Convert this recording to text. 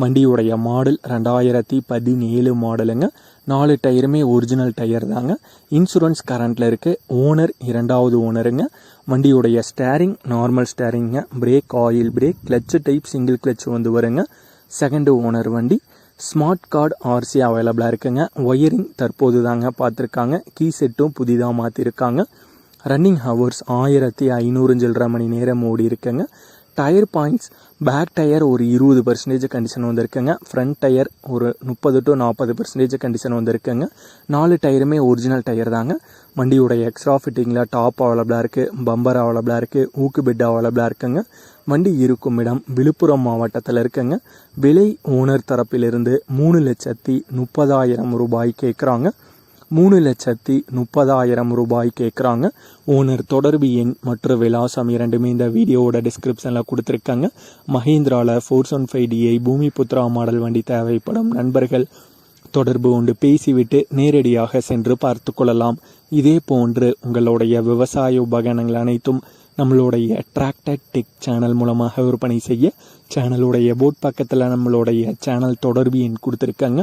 வண்டியுடைய மாடல் ரெண்டாயிரத்தி பதினேழு மாடலுங்க. நாலு டயருமே ஒரிஜினல் டயர் தாங்க. இன்சூரன்ஸ் கரண்ட்டில் இருக்குது ஓனர் இரண்டாவது ஓனருங்க வண்டியுடைய steering normal ஸ்டேரிங்க brake oil brake clutch type single clutch வந்து வருங்க. செகண்டு ஓனர் வண்டி. ஸ்மார்ட் கார்டு ஆர்சி அவைலபிளாக இருக்குங்க. ஒயரிங் தற்போது தாங்க பார்த்துருக்காங்க. கீ செட்டும் புதிதாக மாற்றிருக்காங்க ரன்னிங் ஹவர்ஸ் ஆயிரத்தி ஐநூறு சில்லரை மணி நேரம் ஓடி இருக்குங்க. டயர் பாயிண்ட்ஸ் பேக் டயர் ஒரு இருபது பர்சன்டேஜ் கண்டிஷன் வந்திருக்குங்க. ஃப்ரண்ட் டயர் ஒரு முப்பது டு நாற்பது பர்சன்டேஜ் கண்டிஷன் வந்திருக்குங்க. நாலு டயருமே ஒரிஜினல் டயர் தாங்க. வண்டியோடைய எக்ஸ்ட்ரா ஃபிட்டிங்கில் டாப் அவைலபிளாக இருக்குது பம்பர் அவைலபிளாக இருக்குது ஊக்கு பெட் அவைலபிளாக இருக்குங்க. வண்டி இருக்கும் இடம் விழுப்புரம் மாவட்டத்தில் இருக்குங்க. விலை ஓனர் தரப்பிலிருந்து மூணு லட்சத்தி முப்பதாயிரம் ரூபாய் கேட்குறாங்க மூணு லட்சத்தி முப்பதாயிரம் ரூபாய் கேட்குறாங்க ஓனர் தொடர்பு எண் மற்றும் விலாசம் இரண்டுமே இந்த வீடியோவோட டிஸ்கிரிப்ஷனில் கொடுத்துருக்காங்க. மஹேந்திராவில் four one five DI Bhoomi Putra model வண்டி தேவைப்படும் நண்பர்கள் தொடர்பு கொண்டு பேசிவிட்டு நேரடியாக சென்று பார்த்து கொள்ளலாம். இதே போன்று உங்களுடைய விவசாய உபகரணங்கள் அனைத்தும் நம்மளுடைய டிராக்டர் டெக் சேனல் மூலமாக விற்பனை செய்ய சேனலுடைய போட் பக்கத்தில் நம்மளுடைய சேனல் தொடர்பு எண் கொடுத்துருக்காங்க.